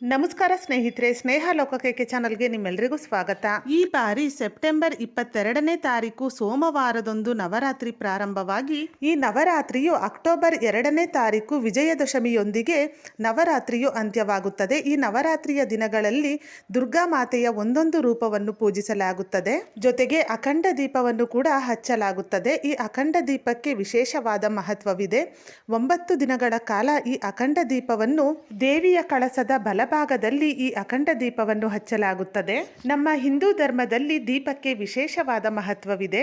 ನಮಸ್ಕಾರ ಸ್ನೇಹಿತರೆ, ಸ್ನೇಹ ಲೋಕಕೇಕೆ ಚಾನಲ್ಗೆ ನಿಮ್ಮೆಲ್ಲರಿಗೂ ಸ್ವಾಗತ. ಈ ಬಾರಿ ಸೆಪ್ಟೆಂಬರ್ ಇಪ್ಪತ್ತೆರಡನೇ ತಾರೀಕು ಸೋಮವಾರದೊಂದು ನವರಾತ್ರಿ ಪ್ರಾರಂಭವಾಗಿ, ಈ ನವರಾತ್ರಿಯು ಅಕ್ಟೋಬರ್ ಎರಡನೇ ತಾರೀಕು ವಿಜಯದಶಮಿಯೊಂದಿಗೆ ನವರಾತ್ರಿಯು ಅಂತ್ಯವಾಗುತ್ತದೆ. ಈ ನವರಾತ್ರಿಯ ದಿನಗಳಲ್ಲಿ ದುರ್ಗಾ ಮಾತೆಯ ಒಂದೊಂದು ರೂಪವನ್ನು ಪೂಜಿಸಲಾಗುತ್ತದೆ. ಜೊತೆಗೆ ಅಖಂಡ ದೀಪವನ್ನು ಕೂಡ ಹಚ್ಚಲಾಗುತ್ತದೆ. ಈ ಅಖಂಡ ದೀಪಕ್ಕೆ ವಿಶೇಷವಾದ ಮಹತ್ವವಿದೆ. ಒಂಬತ್ತು ದಿನಗಳ ಕಾಲ ಈ ಅಖಂಡ ದೀಪವನ್ನು ದೇವಿಯ ಕಳಸದ ಬಲಭಾಗದಲ್ಲಿ ಈ ಅಖಂಡ ದೀಪವನ್ನು ಹಚ್ಚಲಾಗುತ್ತದೆ. ನಮ್ಮ ಹಿಂದೂ ಧರ್ಮದಲ್ಲಿ ದೀಪಕ್ಕೆ ವಿಶೇಷವಾದ ಮಹತ್ವವಿದೆ.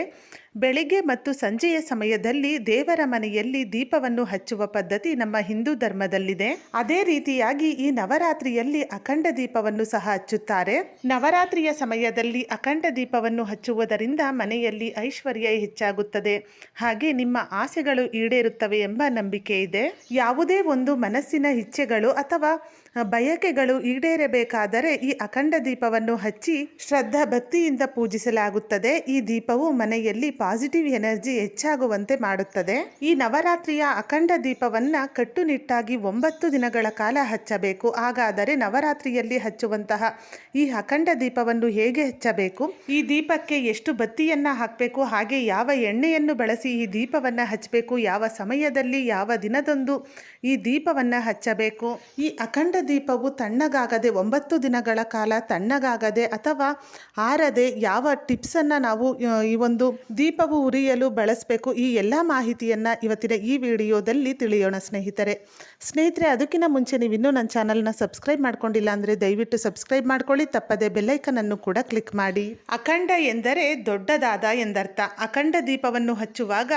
ಬೆಳಿಗ್ಗೆ ಮತ್ತು ಸಂಜೆಯ ಸಮಯದಲ್ಲಿ ದೇವರ ಮನೆಯಲ್ಲಿ ದೀಪವನ್ನು ಹಚ್ಚುವ ಪದ್ಧತಿ ನಮ್ಮ ಹಿಂದೂ ಧರ್ಮದಲ್ಲಿದೆ. ಅದೇ ರೀತಿಯಾಗಿ ಈ ನವರಾತ್ರಿಯಲ್ಲಿ ಅಖಂಡ ದೀಪವನ್ನು ಸಹ ಹಚ್ಚುತ್ತಾರೆ. ನವರಾತ್ರಿಯ ಸಮಯದಲ್ಲಿ ಅಖಂಡ ದೀಪವನ್ನು ಹಚ್ಚುವುದರಿಂದ ಮನೆಯಲ್ಲಿ ಐಶ್ವರ್ಯ ಹೆಚ್ಚಾಗುತ್ತದೆ. ಹಾಗೆ ನಿಮ್ಮ ಆಸೆಗಳು ಈಡೇರುತ್ತವೆ ಎಂಬ ನಂಬಿಕೆ ಇದೆ. ಯಾವುದೇ ಒಂದು ಮನಸ್ಸಿನ ಇಚ್ಛೆಗಳು ಅಥವಾ ಬಯಕೆಗಳು ಈಡೇರಬೇಕಾದರೆ ಈ ಅಖಂಡ ದೀಪವನ್ನು ಹಚ್ಚಿ ಶ್ರದ್ಧಾ ಭಕ್ತಿಯಿಂದ ಪೂಜಿಸಲಾಗುತ್ತದೆ. ಈ ದೀಪವು ಮನೆಯಲ್ಲಿ ಪಾಸಿಟಿವ್ ಎನರ್ಜಿ ಹೆಚ್ಚಾಗುವಂತೆ ಮಾಡುತ್ತದೆ. ಈ ನವರಾತ್ರಿಯ ಅಖಂಡ ದೀಪವನ್ನ ಕಟ್ಟುನಿಟ್ಟಾಗಿ ಒಂಬತ್ತು ದಿನಗಳ ಕಾಲ ಹಚ್ಚಬೇಕು. ಹಾಗಾದರೆ ನವರಾತ್ರಿಯಲ್ಲಿ ಹಚ್ಚುವಂತಹ ಈ ಅಖಂಡ ದೀಪವನ್ನು ಹೇಗೆ ಹಚ್ಚಬೇಕು? ಈ ದೀಪಕ್ಕೆ ಎಷ್ಟು ಬತ್ತಿಯನ್ನ ಹಾಕಬೇಕು? ಹಾಗೆ ಯಾವ ಎಣ್ಣೆಯನ್ನು ಬಳಸಿ ಈ ದೀಪವನ್ನ ಹಚ್ಚಬೇಕು? ಯಾವ ಸಮಯದಲ್ಲಿ ಯಾವ ದಿನದಂದು ಈ ದೀಪವನ್ನ ಹಚ್ಚಬೇಕು? ಈ ಅಖಂಡ ದೀಪವು ತಣ್ಣಗಾಗದೆ, ಒಂಬತ್ತು ದಿನಗಳ ಕಾಲ ತಣ್ಣಗಾಗದೆ ಅಥವಾ ಆರದೆ ಯಾವ ಟಿಪ್ಸನ್ನು ನಾವು ಈ ಒಂದು ದೀಪವು ಉರಿಯಲು ಬಳಸಬೇಕು, ಈ ಎಲ್ಲ ಮಾಹಿತಿಯನ್ನು ಇವತ್ತಿನ ಈ ವಿಡಿಯೋದಲ್ಲಿ ತಿಳಿಯೋಣ ಸ್ನೇಹಿತರೆ. ಸ್ನೇಹಿತರೆ, ಅದಕ್ಕಿಂತ ಮುಂಚೆ ನೀವು ಇನ್ನೂ ನನ್ನ ಚಾನಲ್ನ ಸಬ್ಸ್ಕ್ರೈಬ್ ಮಾಡ್ಕೊಂಡಿಲ್ಲ ಅಂದರೆ ದಯವಿಟ್ಟು ಸಬ್ಸ್ಕ್ರೈಬ್ ಮಾಡ್ಕೊಳ್ಳಿ, ತಪ್ಪದೆ ಬೆಲ್ಲೈಕನನ್ನು ಕೂಡ ಕ್ಲಿಕ್ ಮಾಡಿ. ಅಖಂಡ ಎಂದರೆ ದೊಡ್ಡದಾದ ಎಂದರ್ಥ. ಅಖಂಡ ದೀಪವನ್ನು ಹಚ್ಚುವಾಗ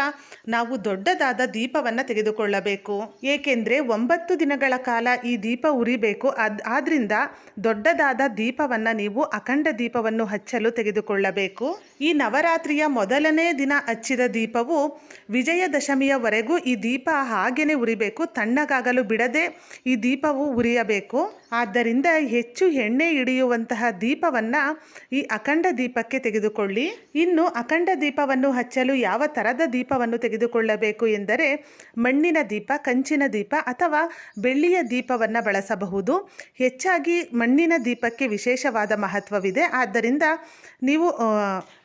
ನಾವು ದೊಡ್ಡದಾದ ದೀಪವನ್ನು ತೆಗೆದುಕೊಳ್ಳಬೇಕು. ಏಕೆಂದರೆ ಒಂಬತ್ತು ದಿನಗಳ ಕಾಲ ಈ ದೀಪ ಉರಿಬೇಕು ಆದ್ರಿಂದ ದೊಡ್ಡದಾದ ದೀಪವನ್ನು ನೀವು ಅಖಂಡ ದೀಪವನ್ನು ಹಚ್ಚಲು ತೆಗೆದುಕೊಳ್ಳಬೇಕು. ಈ ನವರಾತ್ರಿಯ ಮೊದಲನೇ ದಿನ ಹಚ್ಚಿದ ದೀಪವು ವಿಜಯದಶಮಿಯವರೆಗೂ ಈ ದೀಪ ಹಾಗೇನೆ ಉರಿಬೇಕು, ತಣ್ಣಗಾಗಲು ಬಿಡದೆ ಈ ದೀಪವು ಉರಿಯಬೇಕು. ಆದ್ದರಿಂದ ಹೆಚ್ಚು ಎಣ್ಣೆ ಹಿಡಿಯುವಂತಹ ದೀಪವನ್ನು ಈ ಅಖಂಡ ದೀಪಕ್ಕೆ ತೆಗೆದುಕೊಳ್ಳಿ. ಇನ್ನು ಅಖಂಡ ದೀಪವನ್ನು ಹಚ್ಚಲು ಯಾವ ಥರದ ದೀಪವನ್ನು ತೆಗೆದುಕೊಳ್ಳಬೇಕು ಎಂದರೆ ಮಣ್ಣಿನ ದೀಪ, ಕಂಚಿನ ದೀಪ ಅಥವಾ ಬೆಳ್ಳಿಯ ದೀಪವನ್ನು ಬಳಸಬಹುದು. ಹೆಚ್ಚಾಗಿ ಮಣ್ಣಿನ ದೀಪಕ್ಕೆ ವಿಶೇಷವಾದ ಮಹತ್ವವಿದೆ. ಆದ್ದರಿಂದ ನೀವು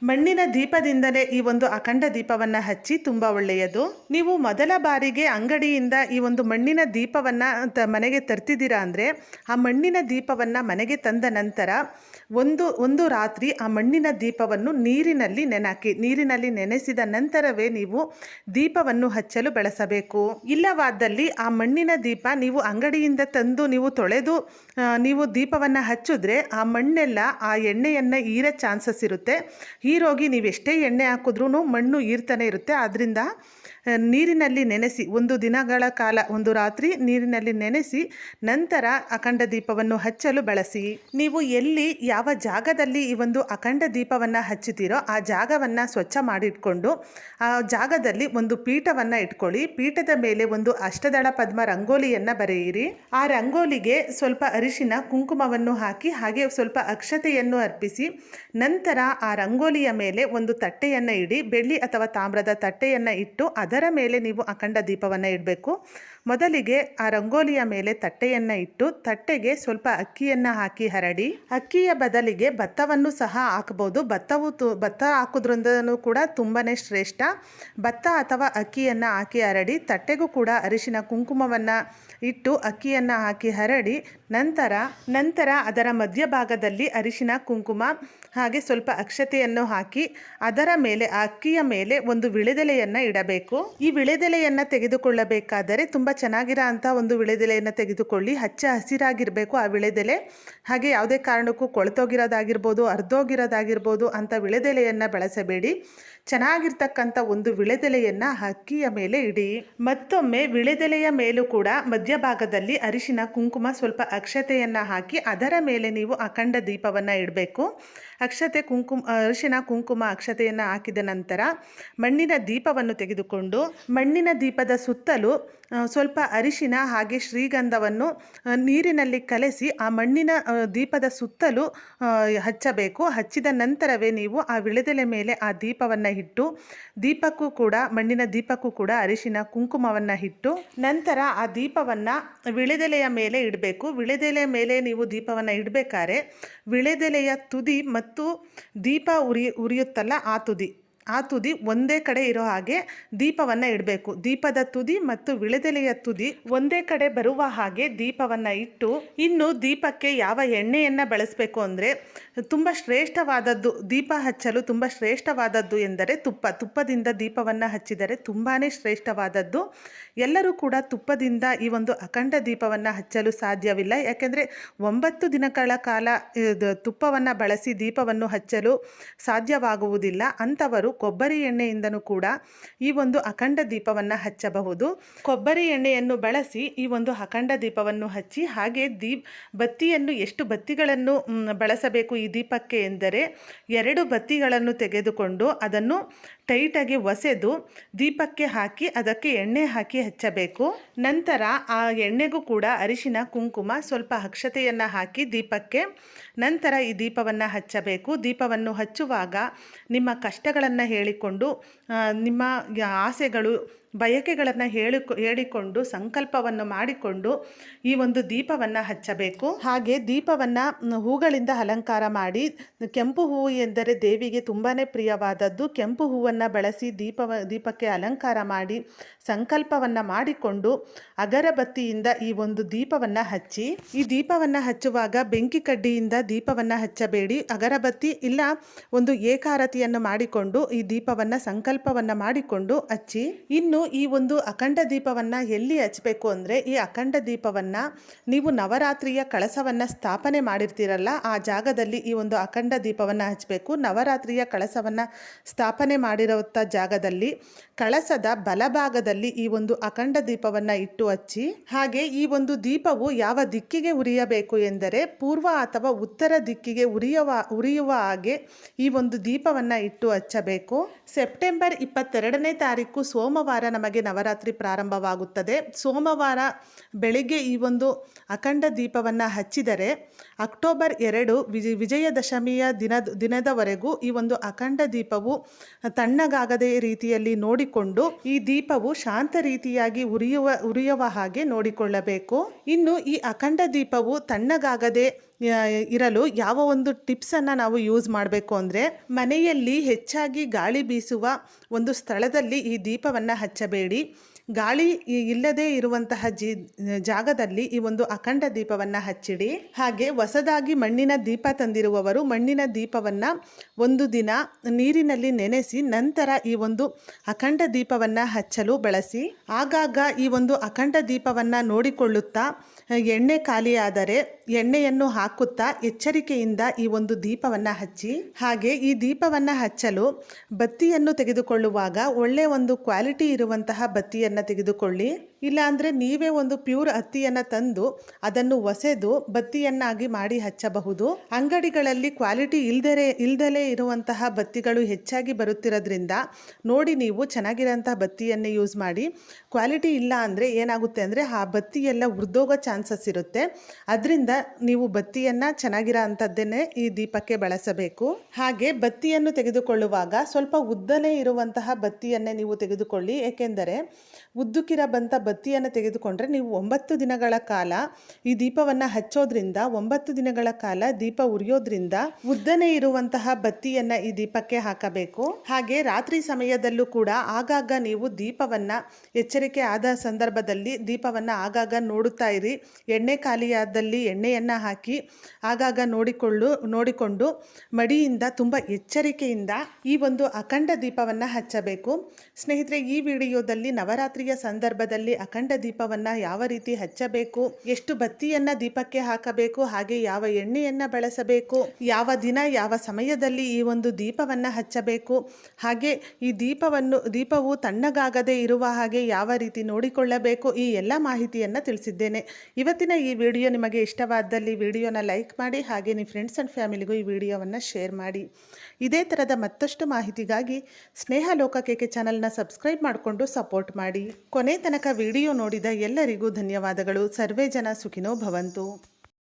ಮಣ್ಣಿನ ದೀಪದಿಂದಲೇ ಈ ಒಂದು ಅಖಂಡ ದೀಪವನ್ನು ಹಚ್ಚಿ ತುಂಬ ಒಳ್ಳೆಯದು. ನೀವು ಮೊದಲ ಬಾರಿಗೆ ಅಂಗಡಿಯಿಂದ ಈ ಒಂದು ಮಣ್ಣಿನ ದೀಪವನ್ನು ಮನೆಗೆ ತರ್ತಿದ್ದೀರಾ ಅಂದರೆ ಆ ಮಣ್ಣಿನ ದೀಪವನ್ನು ಮನೆಗೆ ತಂದ ನಂತರ ಒಂದು ಒಂದು ರಾತ್ರಿ ಆ ಮಣ್ಣಿನ ದೀಪವನ್ನು ನೀರಿನಲ್ಲಿ ನೆನಕಿ, ನೀರಿನಲ್ಲಿ ನೆನೆಸಿದ ನಂತರವೇ ನೀವು ದೀಪವನ್ನು ಹಚ್ಚಲು ಬಳಸಬೇಕು. ಇಲ್ಲವಾದಲ್ಲಿ ಆ ಮಣ್ಣಿನ ದೀಪ ನೀವು ಅಂಗಡಿಯಿಂದ ತಂದು ನೀವು ತೊಳೆದು ನೀವು ದೀಪವನ್ನು ಹಚ್ಚಿದ್ರೆ ಆ ಮಣ್ಣೆಲ್ಲ ಆ ಎಣ್ಣೆಯನ್ನು ಈರೋ ಚಾನ್ಸಸ್ ಇರುತ್ತೆ. ಹೀರೋಗಿ ನೀವು ಎಷ್ಟೇ ಎಣ್ಣೆ ಹಾಕಿದ್ರೂ ಮಣ್ಣು ಈರ್ತಾನೆ ಇರುತ್ತೆ. ಆದ್ದರಿಂದ ನೀರಿನಲ್ಲಿ ನೆನೆಸಿ, ಒಂದು ದಿನಗಳ ಕಾಲ, ಒಂದು ರಾತ್ರಿ ನೀರಿನಲ್ಲಿ ನೆನೆಸಿ, ನಂತರ ಅಖಂಡ ದೀಪವನ್ನು ಹಚ್ಚಲು ಬಳಸಿ. ನೀವು ಎಲ್ಲಿ, ಯಾವ ಜಾಗದಲ್ಲಿ ಈ ಒಂದು ಅಖಂಡ ದೀಪವನ್ನು ಹಚ್ಚುತ್ತೀರೋ, ಆ ಜಾಗವನ್ನು ಸ್ವಚ್ಛ ಮಾಡಿಟ್ಕೊಂಡು, ಆ ಜಾಗದಲ್ಲಿ ಒಂದು ಪೀಠವನ್ನು ಇಟ್ಕೊಳ್ಳಿ. ಪೀಠದ ಮೇಲೆ ಒಂದು ಅಷ್ಟದಳ ಪದ್ಮ ರಂಗೋಲಿಯನ್ನು ಬರೆಯಿರಿ. ಆ ರಂಗೋಲಿಗೆ ಸ್ವಲ್ಪ ಅರಿಶಿನ, ಕುಂಕುಮವನ್ನು ಹಾಕಿ, ಹಾಗೆ ಸ್ವಲ್ಪ ಅಕ್ಷತೆಯನ್ನು ಅರ್ಪಿಸಿ, ನಂತರ ಆ ರಂಗೋಲಿಯ ಮೇಲೆ ಒಂದು ತಟ್ಟೆಯನ್ನು ಇಡಿ, ಬೆಳ್ಳಿ ಅಥವಾ ತಾಮ್ರದ ತಟ್ಟೆಯನ್ನು ಇಟ್ಟು ಮೇಲೆ ನೀವು ಅಖಂಡ ದೀಪವನ್ನು ಇಡಬೇಕು. ಮೊದಲಿಗೆ ಆ ರಂಗೋಲಿಯ ಮೇಲೆ ತಟ್ಟೆಯನ್ನು ಇಟ್ಟು ತಟ್ಟೆಗೆ ಸ್ವಲ್ಪ ಅಕ್ಕಿಯನ್ನು ಹಾಕಿ ಹರಡಿ, ಅಕ್ಕಿಯ ಬದಲಿಗೆ ಭತ್ತವನ್ನು ಸಹ ಹಾಕಬಹುದು ಭತ್ತವು ತು, ಭತ್ತ ಹಾಕೋದ್ರಿಂದನೂ ಕೂಡ ತುಂಬಾ ಶ್ರೇಷ್ಠ. ಭತ್ತ ಅಥವಾ ಅಕ್ಕಿಯನ್ನು ಹಾಕಿ ಹರಡಿ, ತಟ್ಟೆಗೂ ಕೂಡ ಅರಿಶಿನ ಕುಂಕುಮವನ್ನು ಇಟ್ಟು ಅಕ್ಕಿಯನ್ನು ಹಾಕಿ ಹರಡಿ, ನಂತರ ನಂತರ ಅದರ ಮಧ್ಯಭಾಗದಲ್ಲಿ ಅರಿಶಿನ ಕುಂಕುಮ, ಹಾಗೆ ಸ್ವಲ್ಪ ಅಕ್ಷತೆಯನ್ನು ಹಾಕಿ ಅದರ ಮೇಲೆ ಆ ಅಕ್ಕಿಯ ಮೇಲೆ ಒಂದು ವಿಳೆದೆಲೆಯನ್ನು ಇಡಬೇಕು. ಈ ವಿಳೆದೆಲೆಯನ್ನು ತೆಗೆದುಕೊಳ್ಳಬೇಕಾದರೆ ತುಂಬ ಚೆನ್ನಾಗಿರೋ ಅಂಥ ಒಂದು ವಿಳೆದೆಲೆಯನ್ನು ತೆಗೆದುಕೊಳ್ಳಿ. ಹಚ್ಚ ಹಸಿರಾಗಿರಬೇಕು ಆ ವಿಳೆದೆಲೆ. ಹಾಗೆ ಯಾವುದೇ ಕಾರಣಕ್ಕೂ ಕೊಳ್ತೋಗಿರೋದಾಗಿರ್ಬೋದು, ಅರ್ಧೋಗಿರೋದಾಗಿರ್ಬೋದು ಅಂಥ ವಿಳೆದೆಲೆಯನ್ನು ಬಳಸಬೇಡಿ. ಚೆನ್ನಾಗಿರ್ತಕ್ಕಂಥ ಒಂದು ವಿಳೆದೆಲೆಯನ್ನು ಅಕ್ಕಿಯ ಮೇಲೆ ಇಡಿ. ಮತ್ತೊಮ್ಮೆ ವಿಳೆದೆಲೆಯ ಮೇಲೂ ಕೂಡ ಮಧ್ಯಭಾಗದಲ್ಲಿ ಅರಿಶಿನ, ಕುಂಕುಮ ಸ್ವಲ್ಪ ಅಕ್ಷತೆಯನ್ನು ಹಾಕಿ ಅದರ ಮೇಲೆ ನೀವು ಅಖಂಡ ದೀಪವನ್ನು ಇಡಬೇಕು. ಅಕ್ಷತೆ ಕುಂಕುಮ, ಅರಿಶಿನ, ಕುಂಕುಮ ಅಕ್ಷತೆಯನ್ನು ಹಾಕಿದ ನಂತರ ಮಣ್ಣಿನ ದೀಪವನ್ನು ತೆಗೆದುಕೊಂಡು ಮಣ್ಣಿನ ದೀಪದ ಸುತ್ತಲೂ ಸ್ವಲ್ಪ ಅರಿಶಿನ ಹಾಗೆ ಶ್ರೀಗಂಧವನ್ನು ನೀರಿನಲ್ಲಿ ಕಲೆಸಿ ಆ ಮಣ್ಣಿನ ದೀಪದ ಸುತ್ತಲೂ ಹಚ್ಚಬೇಕು. ಹಚ್ಚಿದ ನಂತರವೇ ನೀವು ಆ ವಿಳೆದೆಲೆ ಮೇಲೆ ಆ ದೀಪವನ್ನು ಇಟ್ಟು, ದೀಪಕ್ಕೂ ಕೂಡ, ಮಣ್ಣಿನ ದೀಪಕ್ಕೂ ಕೂಡ ಅರಿಶಿನ, ಕುಂಕುಮವನ್ನು ಇಟ್ಟು, ನಂತರ ಆ ದೀಪವನ್ನು ವಿಳೆದೆಲೆಯ ಮೇಲೆ ಇಡಬೇಕು. ವಿಳೆದೆಲೆ ಮೇಲೆ ನೀವು ದೀಪವನ್ನು ಇಡಬೇಕಾದ್ರೆ, ವಿಳೆದೆಲೆಯ ತುದಿ ಮತ್ತು ದೀಪ ಉರಿ, ಉರಿಯುತ್ತಲ್ಲ ಆ ತುದಿ. ಆ ತುದಿ ಒಂದೇ ಕಡೆ ಇರೋ ಹಾಗೆ ದೀಪವನ್ನು ಇಡಬೇಕು. ದೀಪದ ತುದಿ ಮತ್ತು ವಿಳೆದೆಲೆಯ ತುದಿ ಒಂದೇ ಕಡೆ ಬರುವ ಹಾಗೆ ದೀಪವನ್ನು ಇಟ್ಟು ಇನ್ನು ದೀಪಕ್ಕೆ ಯಾವ ಎಣ್ಣೆಯನ್ನು ಬಳಸಬೇಕು ಅಂದರೆ ತುಂಬ ಶ್ರೇಷ್ಠವಾದದ್ದು, ದೀಪ ಹಚ್ಚಲು ತುಂಬ ಶ್ರೇಷ್ಠವಾದದ್ದು ಎಂದರೆ ತುಪ್ಪ. ತುಪ್ಪದಿಂದ ದೀಪವನ್ನು ಹಚ್ಚಿದರೆ ತುಂಬಾ ಶ್ರೇಷ್ಠವಾದದ್ದು. ಎಲ್ಲರೂ ಕೂಡ ತುಪ್ಪದಿಂದ ಈ ಒಂದು ಅಖಂಡ ದೀಪವನ್ನು ಹಚ್ಚಲು ಸಾಧ್ಯವಿಲ್ಲ. ಯಾಕೆಂದರೆ ಒಂಬತ್ತು ದಿನಗಳ ಕಾಲ ತುಪ್ಪವನ್ನು ಬಳಸಿ ದೀಪವನ್ನು ಹಚ್ಚಲು ಸಾಧ್ಯವಾಗುವುದಿಲ್ಲ. ಅಂಥವರು ಕೊಬ್ಬರಿ ಎಣ್ಣೆಯಿಂದನೂ ಕೂಡ ಈ ಒಂದು ಅಖಂಡ ದೀಪವನ್ನು ಹಚ್ಚಬಹುದು. ಕೊಬ್ಬರಿ ಎಣ್ಣೆಯನ್ನು ಬಳಸಿ ಈ ಒಂದು ಅಖಂಡ ದೀಪವನ್ನು ಹಚ್ಚಿ ಹಾಗೆ ದೀಪ್ ಬತ್ತಿಯನ್ನು ಎಷ್ಟು ಬತ್ತಿಗಳನ್ನು ಬಳಸಬೇಕು ಈ ದೀಪಕ್ಕೆ ಎಂದರೆ ಎರಡು ಬತ್ತಿಗಳನ್ನು ತೆಗೆದುಕೊಂಡು ಅದನ್ನು ಟೈಟಾಗಿ ಒಸೆದು ದೀಪಕ್ಕೆ ಹಾಕಿ ಅದಕ್ಕೆ ಎಣ್ಣೆ ಹಾಕಿ ಹಚ್ಚಬೇಕು. ನಂತರ ಆ ಎಣ್ಣೆಗೂ ಕೂಡ ಅರಿಶಿನ, ಕುಂಕುಮ, ಸ್ವಲ್ಪ ಅಕ್ಷತೆಯನ್ನು ಹಾಕಿ ದೀಪಕ್ಕೆ ನಂತರ ಈ ದೀಪವನ್ನು ಹಚ್ಚಬೇಕು. ದೀಪವನ್ನು ಹಚ್ಚುವಾಗ ನಿಮ್ಮ ಕಷ್ಟಗಳನ್ನು ಹೇಳಿಕೊಂಡು ನಿಮ್ಮ ಆಸೆಗಳು ಬಯಕೆಗಳನ್ನು ಹೇಳಿ ಹೇಳಿಕೊಂಡು ಸಂಕಲ್ಪವನ್ನು ಮಾಡಿಕೊಂಡು ಈ ಒಂದು ದೀಪವನ್ನು ಹಚ್ಚಬೇಕು. ಹಾಗೆ ದೀಪವನ್ನು ಹೂಗಳಿಂದ ಅಲಂಕಾರ ಮಾಡಿ, ಕೆಂಪು ಹೂವು ಎಂದರೆ ದೇವಿಗೆ ತುಂಬಾ ಪ್ರಿಯವಾದದ್ದು. ಕೆಂಪು ಹೂವನ್ನು ಬಳಸಿ ದೀಪವ, ದೀಪಕ್ಕೆ ಅಲಂಕಾರ ಮಾಡಿ, ಸಂಕಲ್ಪವನ್ನು ಮಾಡಿಕೊಂಡು ಅಗರಬತ್ತಿಯಿಂದ ಈ ಒಂದು ದೀಪವನ್ನು ಹಚ್ಚಿ, ಈ ದೀಪವನ್ನು ಹಚ್ಚುವಾಗ ಬೆಂಕಿ ಕಡ್ಡಿಯಿಂದ ದೀಪವನ್ನು ಹಚ್ಚಬೇಡಿ. ಅಗರಬತ್ತಿ ಇಲ್ಲ, ಒಂದು ಏಕಾರತಿಯನ್ನು ಮಾಡಿಕೊಂಡು ಈ ದೀಪವನ್ನು ಸಂಕಲ್ಪವನ್ನು ಮಾಡಿಕೊಂಡು ಹಚ್ಚಿ, ಇನ್ನು ಈ ಒಂದು ಅಖಂಡ ದೀಪವನ್ನು ಎಲ್ಲಿ ಹಚ್ಚಬೇಕು ಅಂದರೆ ಈ ಅಖಂಡ ದೀಪವನ್ನು ನೀವು ನವರಾತ್ರಿಯ ಕಳಸವನ್ನು ಸ್ಥಾಪನೆ ಮಾಡಿರ್ತೀರಲ್ಲ, ಆ ಜಾಗದಲ್ಲಿ ಈ ಒಂದು ಅಖಂಡ ದೀಪವನ್ನು ಹಚ್ಚಬೇಕು ನವರಾತ್ರಿಯ ಕಳಸವನ್ನು ಸ್ಥಾಪನೆ ಮಾಡಿರುವಂಥ ಜಾಗದಲ್ಲಿ ಕಳಸದ ಬಲಭಾಗದಲ್ಲಿ ಈ ಒಂದು ಅಖಂಡ ದೀಪವನ್ನು ಇಟ್ಟು ಹಚ್ಚಿ, ಹಾಗೆ ಈ ಒಂದು ದೀಪವು ಯಾವ ದಿಕ್ಕಿಗೆ ಉರಿಯಬೇಕು ಎಂದರೆ ಪೂರ್ವ ಅಥವಾ ಉತ್ತರ ದಿಕ್ಕಿಗೆ ಉರಿಯುವ ಉರಿಯುವ ಹಾಗೆ ಈ ಒಂದು ದೀಪವನ್ನು ಇಟ್ಟು ಹಚ್ಚಬೇಕು. ಸೆಪ್ಟೆಂಬರ್ ಇಪ್ಪತ್ತೆರಡನೇ ತಾರೀಕು ಸೋಮವಾರ ನಮಗೆ ನವರಾತ್ರಿ ಪ್ರಾರಂಭವಾಗುತ್ತದೆ. ಸೋಮವಾರ ಬೆಳಿಗ್ಗೆ ಈ ಒಂದು ಅಖಂಡ ದೀಪವನ್ನು ಹಚ್ಚಿದರೆ ಅಕ್ಟೋಬರ್ ಎರಡು ವಿಜಯ ವಿಜಯದಶಮಿಯ ದಿನದ, ದಿನದವರೆಗೂ ಈ ಒಂದು ಅಖಂಡ ದೀಪವು ತಣ್ಣಗಾಗದೆ ರೀತಿಯಲ್ಲಿ ನೋಡಿಕೊಂಡು ಈ ದೀಪವು ಶಾಂತ ರೀತಿಯಾಗಿ ಉರಿಯುವ ಉರಿಯುವ ಹಾಗೆ ನೋಡಿಕೊಳ್ಳಬೇಕು. ಇನ್ನು ಈ ಅಖಂಡ ದೀಪವು ತಣ್ಣಗಾಗದೆ ಇರಲು ಯಾವ ಒಂದು ಟಿಪ್ಸನ್ನು ನಾವು ಯೂಸ್ ಮಾಡಬೇಕು ಅಂದರೆ ಮನೆಯಲ್ಲಿ ಹೆಚ್ಚಾಗಿ ಗಾಳಿ ಬೀಸುವ ಒಂದು ಸ್ಥಳದಲ್ಲಿ ಈ ದೀಪವನ್ನು ಹಚ್ಚಬೇಡಿ. ಗಾಳಿ ಇಲ್ಲದೆ ಇರುವಂತಹ ಜಿ ಜಾಗದಲ್ಲಿ ಈ ಒಂದು ಅಖಂಡ ದೀಪವನ್ನು ಹಚ್ಚಿಡಿ. ಹಾಗೆ ಹೊಸದಾಗಿ ಮಣ್ಣಿನ ದೀಪ ತಂದಿರುವವರು ಮಣ್ಣಿನ ದೀಪವನ್ನು ಒಂದು ದಿನ ನೀರಿನಲ್ಲಿ ನೆನೆಸಿ ನಂತರ ಈ ಒಂದು ಅಖಂಡ ದೀಪವನ್ನು ಹಚ್ಚಲು ಬಳಸಿ. ಆಗಾಗ ಈ ಒಂದು ಅಖಂಡ ದೀಪವನ್ನು ನೋಡಿಕೊಳ್ಳುತ್ತಾ ಎಣ್ಣೆ ಖಾಲಿಯಾದರೆ ಎಣ್ಣೆಯನ್ನು ಹಾಕುತ್ತಾ ಎಚ್ಚರಿಕೆಯಿಂದ ಈ ಒಂದು ದೀಪವನ್ನು ಹಚ್ಚಿ. ಹಾಗೆ ಈ ದೀಪವನ್ನು ಹಚ್ಚಲು ಬತ್ತಿಯನ್ನು ತೆಗೆದುಕೊಳ್ಳುವಾಗ ಒಳ್ಳೆಯ ಒಂದು ಕ್ವಾಲಿಟಿ ಇರುವಂತಹ ಬತ್ತಿಯನ್ನು ತೆಗೆದುಕೊಳ್ಳಿ. ಇಲ್ಲಾಂದರೆ ನೀವೇ ಒಂದು ಪ್ಯೂರ್ ಹತ್ತಿಯನ್ನು ತಂದು ಅದನ್ನು ಒಸೆದು ಬತ್ತಿಯನ್ನಾಗಿ ಮಾಡಿ ಹಚ್ಚಬಹುದು. ಅಂಗಡಿಗಳಲ್ಲಿ ಕ್ವಾಲಿಟಿ ಇಲ್ದರೆ, ಇಲ್ದಲೇ ಇರುವಂತಹ ಬತ್ತಿಗಳು ಹೆಚ್ಚಾಗಿ ಬರುತ್ತಿರೋದ್ರಿಂದ ನೋಡಿ ನೀವು ಚೆನ್ನಾಗಿರೋಂತಹ ಬತ್ತಿಯನ್ನೇ ಯೂಸ್ ಮಾಡಿ. ಕ್ವಾಲಿಟಿ ಇಲ್ಲ ಅಂದರೆ ಏನಾಗುತ್ತೆ ಅಂದರೆ ಆ ಬತ್ತಿಯೆಲ್ಲ ಉರಿದೋಗೋ ಚಾನ್ಸಸ್ ಇರುತ್ತೆ. ಅದರಿಂದ ನೀವು ಬತ್ತಿಯನ್ನು ಚೆನ್ನಾಗಿರೋ ಅಂಥದ್ದನ್ನೇ ಈ ದೀಪಕ್ಕೆ ಬಳಸಬೇಕು. ಹಾಗೆ ಬತ್ತಿಯನ್ನು ತೆಗೆದುಕೊಳ್ಳುವಾಗ ಸ್ವಲ್ಪ ಉದ್ದನೇ ಇರುವಂತಹ ಬತ್ತಿಯನ್ನೇ ನೀವು ತೆಗೆದುಕೊಳ್ಳಿ. ಏಕೆಂದರೆ ಉದ್ದುಕಿರ ಬಂತ ಬತ್ತಿಯನ್ನು ತೆಗೆದುಕೊಂಡ್ರೆ ನೀವು ಒಂಬತ್ತು ದಿನಗಳ ಕಾಲ ಈ ದೀಪವನ್ನು ಹಚ್ಚೋದ್ರಿಂದ, ಒಂಬತ್ತು ದಿನಗಳ ಕಾಲ ದೀಪ ಉರಿಯೋದ್ರಿಂದ ಉದ್ದನೆ ಇರುವಂತಹ ಬತ್ತಿಯನ್ನು ಈ ದೀಪಕ್ಕೆ ಹಾಕಬೇಕು. ಹಾಗೆ ರಾತ್ರಿ ಸಮಯದಲ್ಲೂ ಕೂಡ ಆಗಾಗ ನೀವು ದೀಪವನ್ನು, ಎಚ್ಚರಿಕೆ ಆದ ಸಂದರ್ಭದಲ್ಲಿ ದೀಪವನ್ನು ಆಗಾಗ ನೋಡುತ್ತಾ ಇರಿ. ಎಣ್ಣೆ ಖಾಲಿಯಾದಲ್ಲಿ ಎಣ್ಣೆಯನ್ನು ಹಾಕಿ ಆಗಾಗ ನೋಡಿಕೊಳ್ಳು, ನೋಡಿಕೊಂಡು ಮಡಿಯಿಂದ ತುಂಬ ಎಚ್ಚರಿಕೆಯಿಂದ ಈ ಒಂದು ಅಖಂಡ ದೀಪವನ್ನು ಹಚ್ಚಬೇಕು. ಸ್ನೇಹಿತರೆ, ಈ ವಿಡಿಯೋದಲ್ಲಿ ನವರಾತ್ರಿಯ ಸಂದರ್ಭದಲ್ಲಿ ಅಖಂಡ ದೀಪವನ್ನು ಯಾವ ರೀತಿ ಹಚ್ಚಬೇಕು? ಎಷ್ಟು ಬತ್ತಿಯನ್ನು ದೀಪಕ್ಕೆ ಹಾಕಬೇಕು? ಹಾಗೆ ಯಾವ ಎಣ್ಣೆಯನ್ನು ಬಳಸಬೇಕು? ಯಾವ ದಿನ, ಯಾವ ಸಮಯದಲ್ಲಿ ಈ ಒಂದು ದೀಪವನ್ನು ಹಚ್ಚಬೇಕು? ಹಾಗೆ ಈ ದೀಪವನ್ನು, ದೀಪವು ತಣ್ಣಗಾಗದೇ ಇರುವ ಹಾಗೆ ಯಾವ ರೀತಿ ನೋಡಿಕೊಳ್ಳಬೇಕು? ಈ ಎಲ್ಲ ಮಾಹಿತಿಯನ್ನು ತಿಳಿಸಿದ್ದೇನೆ. ಇವತ್ತಿನ ಈ ವಿಡಿಯೋ ನಿಮಗೆ ಇಷ್ಟವಾದಲ್ಲಿ ವಿಡಿಯೋನ ಲೈಕ್ ಮಾಡಿ, ಹಾಗೆ ನಿಮ್ಮ ಫ್ರೆಂಡ್ಸ್ ಆ್ಯಂಡ್ ಫ್ಯಾಮಿಲಿಗೂ ಈ ವಿಡಿಯೋವನ್ನು ಶೇರ್ ಮಾಡಿ. ಇದೇ ಥರದ ಮತ್ತಷ್ಟು ಮಾಹಿತಿಗಾಗಿ ಸ್ನೇಹ ಲೋಕ ಕೆಕೆ ಚಾನಲ್ನ ಸಬ್ಸ್ಕ್ರೈಬ್ ಮಾಡಿಕೊಂಡು ಸಪೋರ್ಟ್ ಮಾಡಿ. ಕೊನೆ ತನಕ ವಿಡಿಯೋ ನೋಡಿದ ಎಲ್ಲರಿಗೂ ಧನ್ಯವಾದಗಳು. ಸರ್ವೇ ಜನ ಸುಖಿನೋ ಭವಂತು.